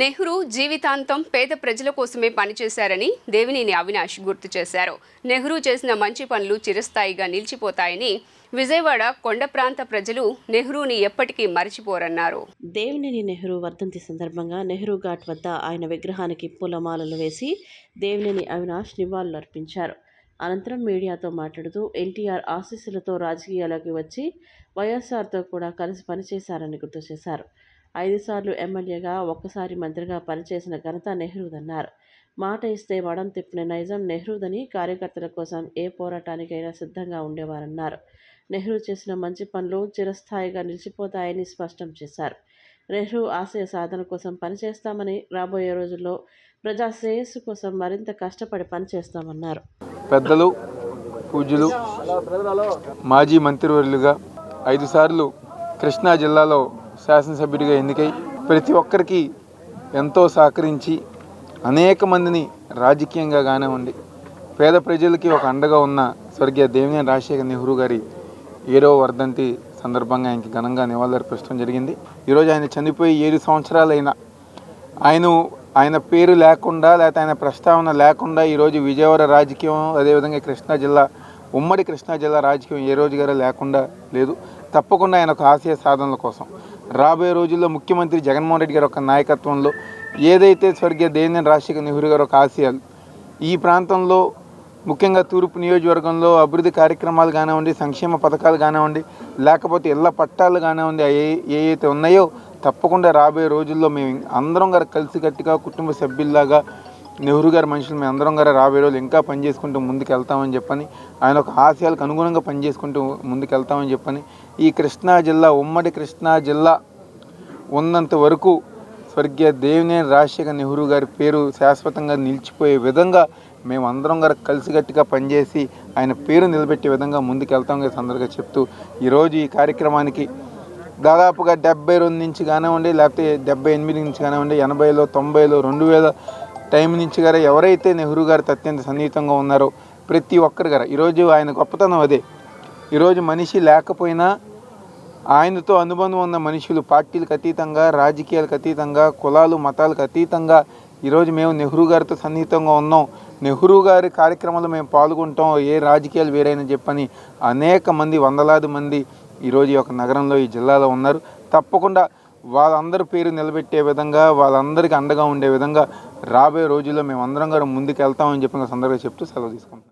నెహ్రూ జీవితాంతం పేద ప్రజల కోసమే పనిచేశారని దేవినేని అవినాష్ గుర్తు చేశారు. నెహ్రూ చేసిన మంచి పనులు చిరస్థాయిగా నిలిచిపోతాయని విజయవాడ కొండ ప్రాంత ప్రజలు నెహ్రూని ఎప్పటికీ మరచిపోరన్నారు. దేవినేని నెహ్రూ వర్ధంతి సందర్భంగా నెహ్రూ ఘాట్ వద్ద ఆయన విగ్రహానికి పూలమాలలు వేసి దేవినేని అవినాష్ నివాళులు అర్పించారు అనంతరం మీడియాతో మాట్లాడుతూ ఎన్టీఆర్ ఆశీస్సులతో రాజకీయాల్లోకి వచ్చి వైఎస్ఆర్తో కూడా కలిసి పనిచేశారని గుర్తు చేశారు. ఐదు సార్లు ఎమ్మెల్యేగా ఒక్కసారి మంత్రిగా పనిచేసిన ఘనత నెహ్రూదన్నారు. మాట ఇస్తే వడం తిప్పిన నైజం నెహ్రూదని కార్యకర్తల కోసం ఏ పోరాటానికైనా సిద్ధంగా ఉండేవారన్నారు. నెహ్రూ చేసిన మంచి పనులు చిరస్థాయిగా నిలిచిపోతాయని స్పష్టం చేశారు. నెహ్రూ ఆశయ సాధన కోసం పనిచేస్తామని రాబోయే రోజుల్లో ప్రజా శ్రేయస్సు కోసం మరింత కష్టపడి పనిచేస్తామన్నారు. పెద్దలు పూజలు మాజీ మంత్రివర్యులుగా ఐదు సార్లు కృష్ణా జిల్లాలో శాసనసభ్యుడిగా ఎన్నికై ప్రతి ఒక్కరికి ఎంతో సహకరించి అనేక మందిని రాజకీయంగా కానివ్వండి పేద ప్రజలకి ఒక అండగా ఉన్న స్వర్గీయ దేవినేని రాజశేఖర్ నెహ్రూ గారి ఏడో వర్ధంతి సందర్భంగా ఆయనకి ఘనంగా నివాళులర్పించడం జరిగింది. ఈరోజు ఆయన చనిపోయి ఏడు సంవత్సరాలైనా ఆయన ఆయన పేరు లేకుండా లేకపోతే ఆయన ప్రస్తావన లేకుండా ఈరోజు విజయవాడ రాజకీయం అదేవిధంగా కృష్ణా జిల్లా ఉమ్మడి కృష్ణా జిల్లా రాజకీయం ఏ రోజు గారు లేకుండా లేదు. తప్పకుండా ఆయన ఒక ఆశయ సాధనల కోసం. రాబోయే రోజుల్లో ముఖ్యమంత్రి జగన్మోహన్ రెడ్డి గారి ఒక నాయకత్వంలో ఏదైతే స్వర్గీయ దేవేంద్ర రాజశేఖర్ నెహ్రూ గారు ఒక ఆశయాలు ఈ ప్రాంతంలో ముఖ్యంగా తూర్పు నియోజకవర్గంలో అభివృద్ధి కార్యక్రమాలు కానివ్వండి సంక్షేమ పథకాలు కానివ్వండి లేకపోతే ఇళ్ళ పట్టాలు కానివ్వండి ఏ ఏ ఉన్నాయో తప్పకుండా రాబోయే రోజుల్లో మేము అందరం గారు కలిసికట్టుగా కుటుంబ సభ్యుల్లాగా నెహ్రూ గారి మనుషులు మేము అందరం గారు రాబోయే రోజులు ఇంకా పనిచేసుకుంటూ ముందుకు వెళ్తామని చెప్పని ఆయన ఒక ఆశయాలకు అనుగుణంగా పనిచేసుకుంటూ ముందుకు వెళ్తామని చెప్పని ఈ కృష్ణా జిల్లా ఉమ్మడి కృష్ణా జిల్లా ఉన్నంత వరకు స్వర్గీయ దేవినేని రాజశేఖర్ నెహ్రూ గారి పేరు శాశ్వతంగా నిలిచిపోయే విధంగా మేము అందరం గారు కలిసికట్టుగా పనిచేసి ఆయన పేరు నిలబెట్టే విధంగా ముందుకు వెళ్తాం సందర్గా చెప్తూ ఈరోజు ఈ కార్యక్రమానికి దాదాపుగా డెబ్బై రెండు నుంచి కానివ్వండి లేకపోతే డెబ్బై ఎనిమిది నుంచి కానివ్వండి ఎనభైలో తొంభైలో రెండు వేల టైం నుంచి గారు ఎవరైతే నెహ్రూ గారితో అత్యంత సన్నిహితంగా ఉన్నారో ప్రతి ఒక్కరి గారు ఈరోజు ఆయన గొప్పతనం అదే. ఈరోజు మనిషి లేకపోయినా ఆయనతో అనుబంధం ఉన్న మనుషులు పార్టీలకు అతీతంగా రాజకీయాలకు అతీతంగా కులాలు మతాలకు అతీతంగా ఈరోజు మేము నెహ్రూ గారితో సన్నిహితంగా ఉన్నాం. నెహ్రూ గారి కార్యక్రమంలో మేము పాల్గొంటాం. ఏ రాజకీయాలు వేరైనా చెప్పని అనేక మంది వందలాది మంది ఈరోజు ఈ యొక్క నగరంలో ఈ జిల్లాలో ఉన్నారు. తప్పకుండా వాళ్ళందరి పేరు నిలబెట్టే విధంగా వాళ్ళందరికీ అండగా ఉండే విధంగా రాబోయే రోజుల్లో మేము అందరం కూడా ముందుకు వెళ్తామని చెప్పిన సందర్భంగా చెప్తూ సెలవు తీసుకుంటాం